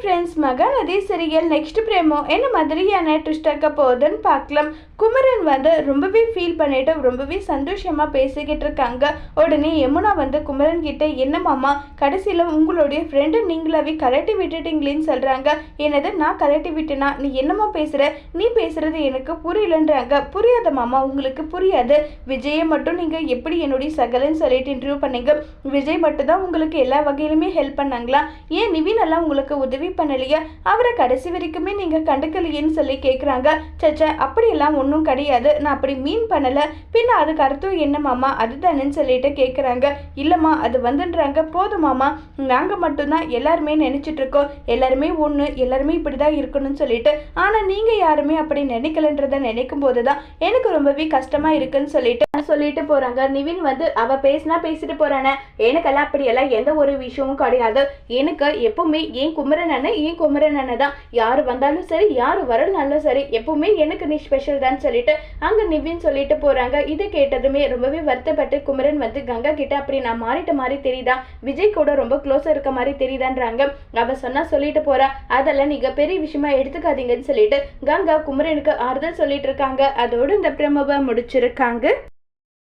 Friends Mahanadi serial next promo என்ன மாதிரியான twist இருக்க போகுதுன்னு பார்க்கலாம். குமரன் வந்து ரொம்பவே ஃபீல் பண்ணிட்டு ரொம்பவே சந்தோஷமா பேசிக்கிட்டு இருக்காங்க. உடனே யமுனா வந்து குமரன் கிட்ட என்ன மாமா கடைசியில் உங்களுடைய ஃப்ரெண்டு நீங்களாவே கலட்டி விட்டுட்டீங்களேன்னு சொல்றாங்க. என்னது நான் கலட்டி விட்டேனா? நீ என்னம்மா பேசுற? நீ பேசுறது எனக்கு புரியலன்றாங்க. புரியாத மாமா உங்களுக்கு புரியாது. விஜயை மட்டும் நீங்க எப்படி என்னுடைய சகலன்னு சொல்லிட்டு இன்டர்வியூ பண்ணீங்க? விஜய் மட்டும் தான் உங்களுக்கு எல்லா வகையிலுமே ஹெல்ப் பண்ணாங்களா? ஏன் நிவின் எல்லாம் உங்களுக்கு உதவி பண்ணலையா? அவரை கடைசி வரைக்குமே நீங்க கண்டுக்கலையேன்னு சொல்லி கேட்குறாங்க சச்சா அப்படியெல்லாம் ஒன்றும் கிடையாது. நான் அப்படி மீன் பண்ணல. பின்ன அதுக்கு அர்த்தம் என்ன மாமா? அதுதானேன்னு சொல்லிட்டு கேட்குறாங்க இல்லைம்மா அது வந்துன்றாங்க. போதுமாமா நாங்கள் மட்டும்தான் எல்லாருமே நினைச்சிட்டு இருக்கோம். எல்லாருமே ஒன்று எல்லாருமே இப்படி தான் இருக்கணும்னு சொல்லிட்டு. ஆனால் நீங்கள் யாருமே அப்படி நினைக்கலன்றதை நினைக்கும் போது தான் எனக்கு ரொம்பவே கஷ்டமா இருக்குன்னு சொல்லிட்டு சொல்லிட்டு போறாங்க. நிவின் வந்து அவ பேசினா பேசிட்டு போறானே. எனக்கெல்லாம் அப்படியெல்லாம் எந்த ஒரு விஷயமும் கிடையாது. எனக்கு எப்பவுமே ஏன் குமரன் அண்ணன் ஏன் குமரன் அண்ணன் தான். யார் வந்தாலும் சரி யார் வரலனாலும் சரி எப்பவுமே எனக்கு நீ ஸ்பெஷல் தான் சொல்லிட்டு அங்க நிவின் சொல்லிட்டு போறாங்க. இதை கேட்டதுமே ரொம்பவே வருத்தப்பட்டு குமரன் வந்து கங்கா கிட்ட அப்படி நான் மாறிட்ட மாதிரி தெரியுதா? விஜய் கூட ரொம்ப க்ளோஸா இருக்க மாதிரி தெரியுதான்றாங்க. அவ சொன்னா சொல்லிட்டு போறா. அதெல்லாம் நீங்க பெரிய விஷயமா எடுத்துக்காதீங்கன்னு சொல்லிட்டு கங்கா குமரனுக்கு ஆறுதல் சொல்லிட்டு இருக்காங்க. அதோடு இந்த பிரமவை முடிச்சிருக்காங்க.